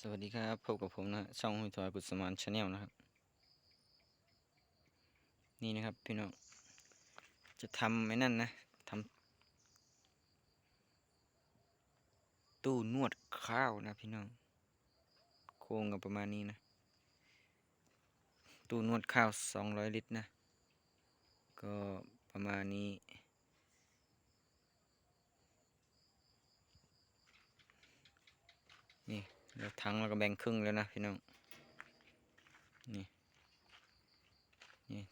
สวัสดีครับพบกับผมนะช่องหุ่ยทอยกุศมานชาแนลนะครับ นี่นะครับพี่น้องจะทำไอ้นั่นนะทำตู้นวดข้าวนะพี่น้องโครงกับประมาณนี้นะ ตู้นวดข้าวสองร้อยลิตรนะ ก็ประมาณนี้ นี่เราทั้งเราก็แบ่งครึ่งแล้วนะพี่น้อง นี่ นี่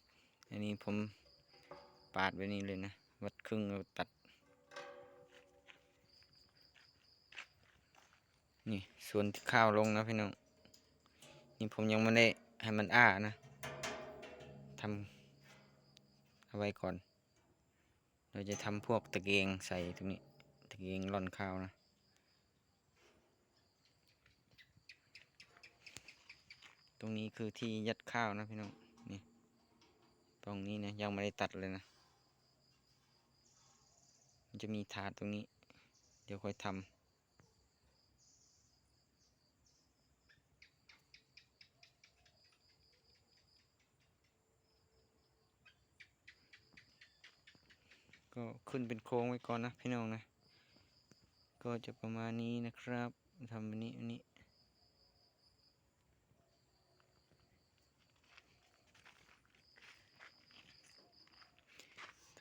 อันนี้ผมปาดไว้นี่เลยนะ วัดครึ่งเราตัด นี่ส่วนที่ข้าวลงนะพี่น้อง นี่ผมยังไม่ได้ให้มันอ้านะ ทำเอาไว้ก่อน เราจะทำพวกตะเกียงใส่ตรงนี้ ตะเกียงร่อนข้าวนะ รงนี้คือที่ยัดข้าวนะพี่น้อง นี่ ตรงนี้นะยังไม่ได้ตัดเลยนะ มันจะมีถาดตรงนี้ เดี๋ยวค่อยทำก็ขึ้นเป็นโครงไว้ก่อนนะพี่น้องนะ ก็จะประมาณนี้นะครับทำแบบนี้อันนี้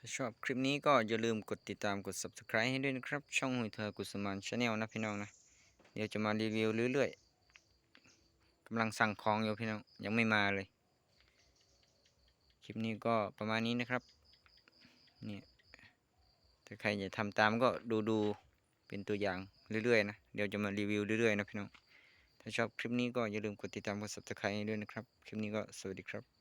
าชอบคลิปนี้ก็อย่าลืมกดติดตามกด subscribe ให้ด้วยนะครับ ช่องหุยเธอกุสมานชาแนลนะพี่น้องนะ เดี๋ยวจะมารีวิวเรื่อยๆกำลังสั่งของอยู่พี่น้อง ยังไม่มาเลย คลิปนี้ก็ประมาณนี้นะครับเนี่ยถ้าใครอยากทำตามก็ดูดูๆเป็นตัวอย่างเรื่อยๆนะ เดี๋ยวจะมารีวิวเรื่อยๆนะพี่น้อง ถ้าชอบคลิปนี้ก็อย่าลืมกดติดตามกด subscribe ให้ด้วยนะครับ คลิปนี้ก็สวัสดีครับ